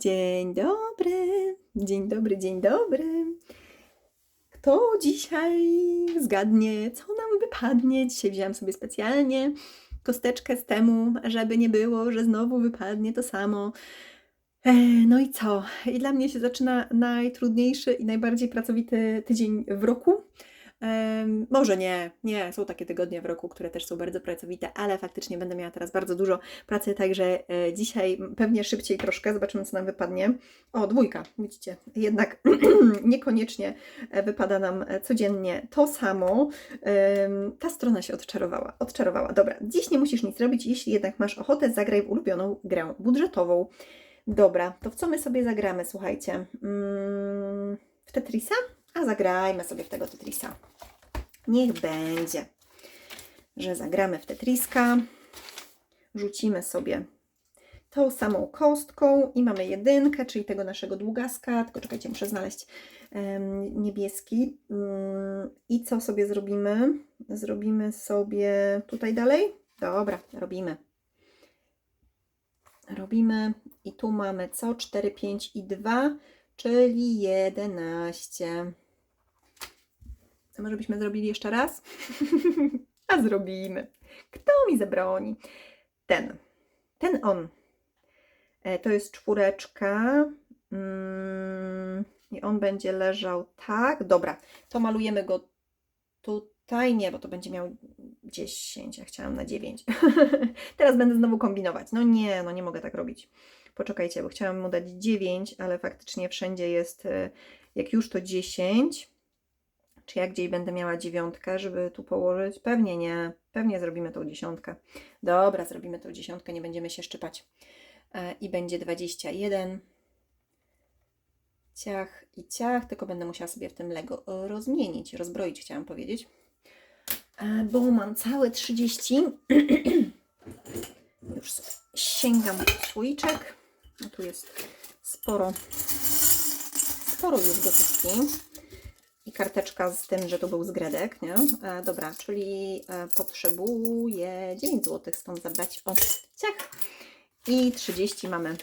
Dzień dobry, dzień dobry, dzień dobry. Kto dzisiaj zgadnie, co nam wypadnie? Dzisiaj wziąłem sobie specjalnie kosteczkę z temu, żeby nie było, że znowu wypadnie to samo. E, No i co? I dla mnie się zaczyna najtrudniejszy i najbardziej pracowity tydzień w roku. Może nie, nie, są takie tygodnie w roku, które też są bardzo pracowite, ale faktycznie będę miała teraz bardzo dużo pracy, także e, dzisiaj pewnie szybciej troszkę, zobaczymy co nam wypadnie. O, dwójka, widzicie, jednak niekoniecznie e, wypada nam e, codziennie to samo. Ta strona się odczarowała, odczarowała. Dobra, dziś nie musisz nic robić, jeśli jednak masz ochotę, zagraj w ulubioną grę budżetową. Dobra, to w co my sobie zagramy, słuchajcie? Mm, W Tetrisa? A zagrajmy sobie w tego Tetrisa. Niech będzie, że zagramy w Tetriska. Rzucimy sobie tą samą kostką i mamy jedynkę, czyli tego naszego długaska. Tylko czekajcie, muszę znaleźć em, niebieski. Mm, I co sobie zrobimy? Zrobimy sobie tutaj dalej? Dobra, robimy. Robimy i tu mamy co? 4, 5 i 2, czyli 11. Co może byśmy zrobili jeszcze raz? A zrobimy. Kto mi zabroni? Ten. Ten on. E, To jest czwóreczka. Mm, I on będzie leżał tak. Dobra, to malujemy go tutaj. Nie, bo to będzie miał 10. Ja chciałam na 9. Teraz będę znowu kombinować. No nie, no nie mogę tak robić. Poczekajcie, bo chciałam mu dać 9, ale faktycznie wszędzie jest, e, jak już to 10. Czy ja gdzieś będę miała dziewiątkę, żeby tu położyć? Pewnie nie. Pewnie zrobimy tą dziesiątkę. Dobra, zrobimy tą dziesiątkę, nie będziemy się szczypać. E, I będzie 21. Ciach i ciach, tylko będę musiała sobie w tym Lego e, rozmienić, rozbroić, chciałam powiedzieć. E, Bo mam całe 30. Już sięgam po słoiczek. No tu jest sporo, sporo już gotówki. Karteczka z tym, że to był zgredek, nie? E, dobra, czyli e, potrzebuję 9 zł stąd zabrać. O, ciach! I 30 mamy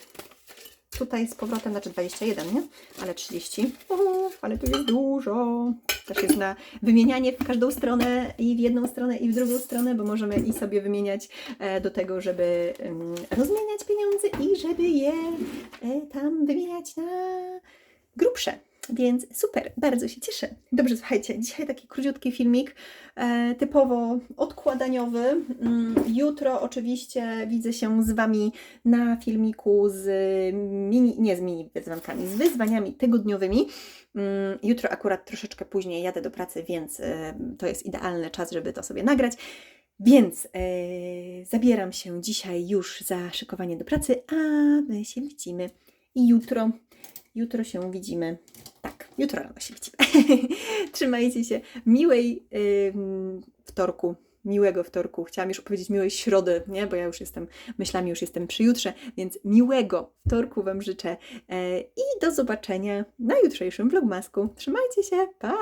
tutaj z powrotem, znaczy 21, nie? Ale 30. Uhu, ale tu jest dużo. Też jest na wymienianie w każdą stronę i w jedną stronę i w drugą stronę, bo możemy i sobie wymieniać e, do tego, żeby em, rozmieniać pieniądze i żeby je e, tam wymieniać na grubsze. Więc super, bardzo się cieszę. Dobrze, słuchajcie, dzisiaj taki króciutki filmik, e, typowo odkładaniowy. Mm, jutro oczywiście widzę się z Wami na filmiku z mini, nie z mini wyzwankami, z wyzwaniami tygodniowymi. Mm, jutro akurat troszeczkę później jadę do pracy, więc e, to jest idealny czas, żeby to sobie nagrać. Więc e, zabieram się dzisiaj już za szykowanie do pracy, a my się widzimy jutro. Jutro się widzimy. Jutro rano się widzimy. Trzymajcie się. Miłej ym, wtorku. Miłego wtorku. Chciałam już powiedzieć miłej środy, nie? Bo ja już jestem, myślami już jestem przy jutrze, więc miłego wtorku Wam życzę e, i do zobaczenia na jutrzejszym vlogmasku. Trzymajcie się. Pa!